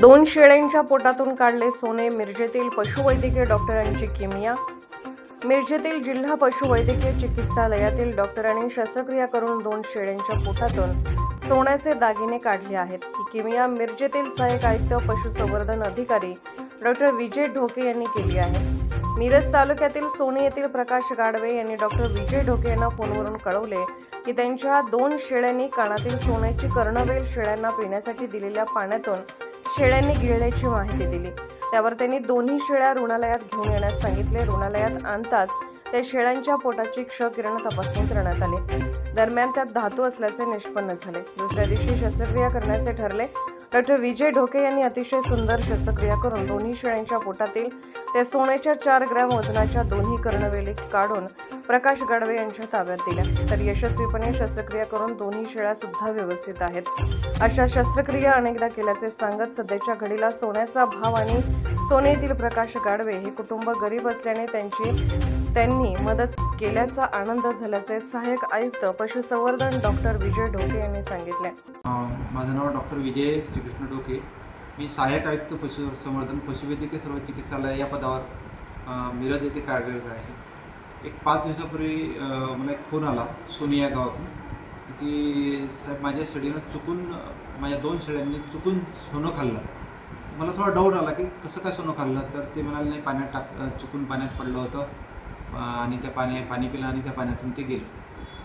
दोन शेळ्यांच्या पोटातून काढले सोने मिरजेतील पशुवैद्यकीय डॉक्टरांची किमिया मिरजेतील जिल्हा पशुवैद्यकीय चिकित्सालयातील डॉक्टरांनी शस्त्रक्रिया करून दोन शेळ्यांच्या पोटातून सोन्याचे दागिने काढले आहेत. ही किमिया मिरजेतील सहाय्यक आयुक्त पशुसंवर्धन अधिकारी डॉक्टर विजय ढोके यांनी केली आहे. मिरज तालुक्यातील सोने येथील प्रकाश गाडवे यांनी डॉक्टर विजय ढोके यांना फोनवरून कळवले की त्यांच्या दोन शेळ्यांनी कानातील सोन्याची कर्णवेल शेळ्यांना पिण्यासाठी दिलेल्या पाण्यातून शेळ्यांनी गिळल्याची माहिती दिली. त्यावर त्यांनी दोन्ही शेळ्या रुग्णालयात घेऊन येण्यास सांगितले. रुग्णालयात आणताच त्या शेळ्यांच्या पोटाची क्ष किरण तपासणी करण्यात आली. दरम्यान त्यात धातू असल्याचे निष्पन्न झाले. दुसऱ्या दिवशी शस्त्रक्रिया करण्याचे ठरले. डॉक्टर विजय ढोके यांनी अतिशय सुंदर शस्त्रक्रिया करून दोन्ही शेळ्यांच्या पोटातील त्या सोन्याच्या चार ग्रॅम वजनाच्या दोन्ही कर्णवेली काढून प्रकाश गाडवे यांच्या ताब्यात दिल्या. तर यशस्वीपणे शस्त्रक्रिया करून दोन्ही शेळ्या सुद्धा व्यवस्थित आहेत. अशा शस्त्रक्रिया अनेकदा केल्याचे सांगत सध्याच्या घडीला सोन्याचा भाव आणि सोनेतील प्रकाश गाडवे हे कुटुंब गरीब असल्याने त्यांची त्यांनी मदत केल्याचा आनंद झाल्याचे सहाय्यक आयुक्त पशुसंवर्धन डॉक्टर विजय ढोके यांनी सांगितले. माझं नाव डॉक्टर विजय श्रीकृष्ण ढोके. मी सहाय्यक आयुक्त पशुसंवर्धन पशुवैद्यकीय सर्व चिकित्सालय या पदावर मिरज येथे कार्यरत आहे. एक पाच दिवसापूर्वी मला एक फोन आला सोनिया गावातून की साहेब माझ्या शेळीनं चुकून माझ्या दोन शेळ्यांनी चुकून सोनं खाल्लं. मला थोडा डाऊट आला की कसं काय सोनं खाल्लं? तर ते म्हणाले नाही पाण्यात टाक चुकून पाण्यात पडलं होतं आणि त्या पाणी पाणी पिलं आणि त्या पाण्यातून ते गेलं.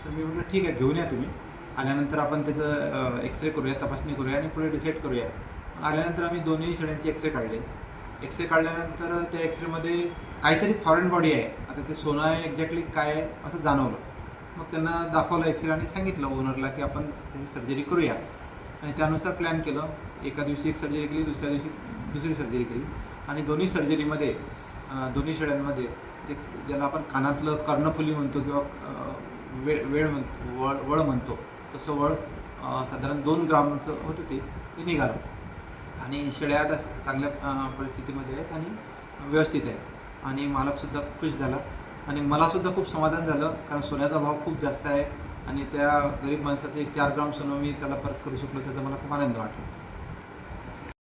तर मी म्हटलं ठीक आहे घेऊन या तुम्ही. आल्यानंतर आपण त्याचं एक्सरे करूया तपासणी करूया आणि पुढे डिसाईड करूया. आल्यानंतर आम्ही दोन्ही शेळ्यांचे एक्सरे काढले. एक्सरे काढल्यानंतर त्या एक्सरेमध्ये काहीतरी फॉरेन बॉडी आहे. आता ते सोनं आहे एक्झॅक्टली काय आहे असं जाणवलं. मग त्यांना दाखवलं एक्सरे आणि सांगितलं ओनरला की आपण त्याची सर्जरी करूया. आणि त्यानुसार प्लॅन केलं. एका दिवशी एक सर्जरी केली दुसऱ्या दिवशी दुसरी सर्जरी केली. आणि दोन्ही सर्जरीमध्ये दोन्ही शेळ्यांमध्ये एक ज्याला आपण कानातलं कर्णफुली म्हणतो किंवा वेळ वेळ म्हणतो वळ वळ म्हणतो. तसं वळ साधारण दोन ग्रामचं होतं ते ते निघालं. आणि शेळ्या आता चांगल्या परिस्थितीमध्ये आहेत आणि व्यवस्थित आहेत. आणि मालकसुद्धा खुश झाला. आणि मलासुद्धा खूप समाधान झालं कारण सोन्याचा भाव खूप जास्त आहे आणि त्या गरीब माणसाचे एक चार ग्राम सोनं मी त्याला परत करू शकलो त्याचा मला खूप आनंद वाटला.